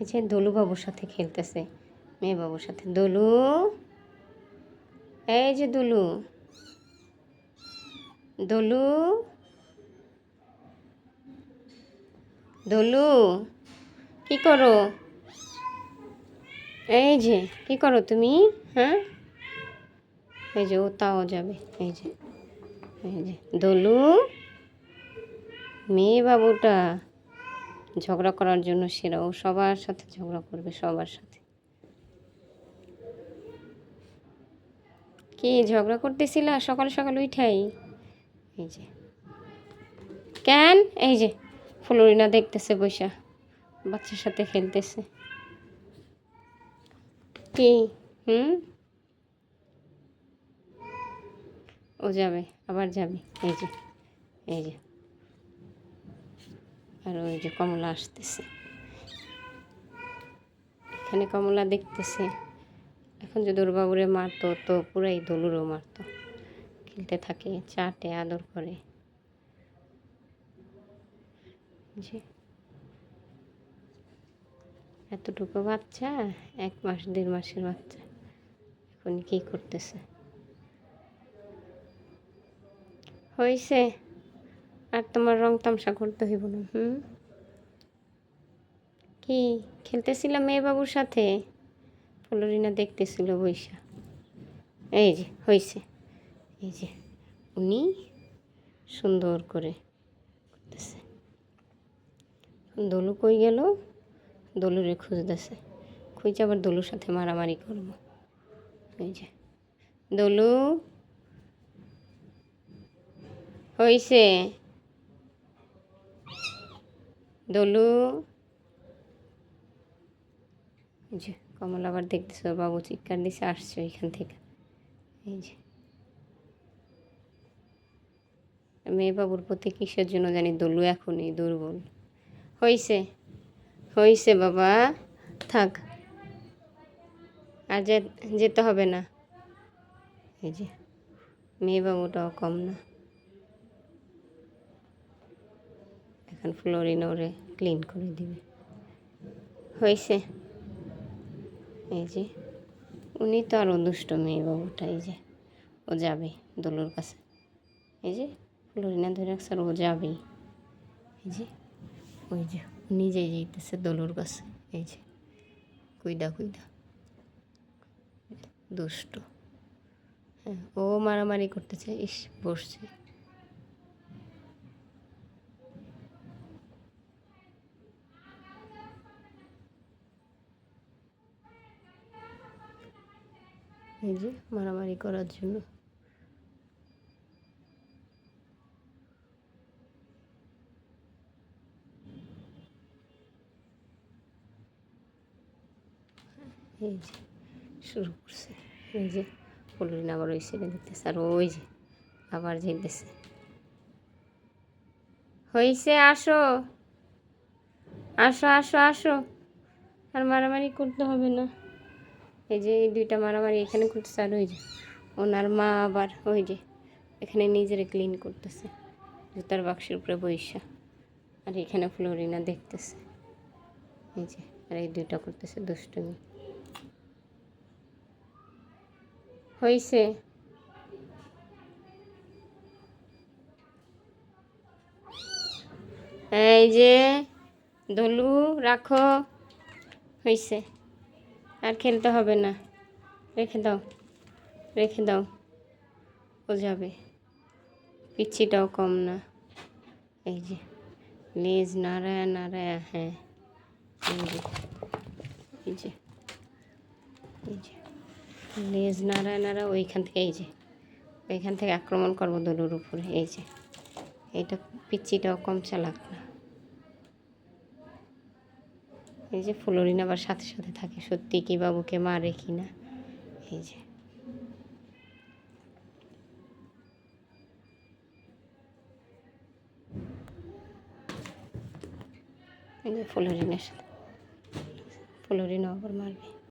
এই যে দলু বাবুর সাথে খেলতেছে, মেয়ে বাবুর সাথে। দলু, এই যে দলু দলু দলু, কি করো? এই যে, কি করো তুমি? হ্যাঁ? এই যে ও তাও যাবে, এই যে এই যে, দলু, মেয়ে বাবুটা। ঝগড়া করার জন্য সেরা। ও সবার সাথে ঝগড়া করবে, সবার সাথে। কি ঝগড়া করতেছিল? সকাল সকাল উঠাই এই যে। কেন? এই যে, ফ্লোরিনা দেখতেছে বৈশা বাচ্চার সাথে খেলতেছে। কি? হুম? ও যাবে, আবার যাবে। এই যে এই যে। আর ওই যে কমলা আসতেছে। এখানে কমলা দেখতেছে। এখন যে ওর বাবুরে মারতো, তো পুরাই দলুরও মারতো। খেলতে থাকে, চাটে, আদর করে। যে এতটুকু বাচ্চা, এক মাস, দেড় মাসের বাচ্চা। এখন কি করতেছে? হয়েছে আর তোমার রং তামসা করতে হইব না, হুম? কি খেলতেছিলাম মেয়ে বাবুর সাথে? ফ্লোরিনা দেখতেছিল বৈশা এই যে হয়েছে এই যে, উনি সুন্দর করে করতেছে। দলু কই গেল? দলুরে খুঁজতেছে। খুঁজে আবার দলুর সাথে মারামারি করব। এই যে, দলু? হয়েছে দলু। যে কমল আবার দেখতেছে বাবু চিৎকার দিছে, আসছে ওইখান থেকে। এই যে। মেয়ে বাবুর প্রতি কিসের জন্য জানি দলু এখনই দুর্বল। হয়েছে হয়েছে বাবা, থাক। আর যেতে হবে না। এই যে মেয়ে বাবুটাও কম না। এখন ফ্লোরিন ওরে ক্লিন করে দিবে। হয়েছে। এই যে, উনি তো আরও দুষ্ট মেয়ে বাবুটা, এই যে, ও যাবে দোলুর কাছে। এই যে ফ্লোরিনা ধরে রাখছে আর ও যাবেই। এই যে, ওই যে নিজেই যেতেছে দোলুর কাছে, এই যে কুইদা কুইদা দুষ্ট। হ্যাঁ ও মারামারি করতেছে, ইস, বসছে। এই যে মারামারি করার জন্য। এই যে শুরু করছে। এই যে পলিন আবার ওই ছেড়ে দিতেছে আর ওই যে আবার যেতেছে হয়েছে আসো। আসো আসো আসো। আর মারামারি করতে হবে না। এই যে এই দুইটা মারামারি এখানে করতেছে আর ওই যে, ওনার মা আবার ওই যে, এখানে নিজেরে ক্লিন করতেছে, জুতার বাক্সের উপরে বৈশা আর এখানে ফ্লোরিনা দেখতেছে, এই যে, আর এই দুইটা করতেছে দুষ্টুমি। হয়েছে এই যে, দলু, রাখো হয়েছে আর খেলতে হবে না। রেখে দাও রেখে দাও। ও যাবে পিচ্ছিটাও কম না। এই যে, লেজ নাড়ায় নাড়ায় হ্যাঁ। এই যে এই যে এই যে, লেজ নাড়ায় নাড়া ওইখান থেকে, এই যে, ওইখান থেকে আক্রমণ করব দলুর উপরে, এই যে। এইটা পিচ্ছিটাও কম চালাক না। এই যে ফ্লোরিন আবার সাথে সাথে থাকে, সত্যি কি বাবুকে মারে কি না? এই যে। এই যে ফ্লোরিনের সাথে। ফ্লোরিনও আবার মারবে।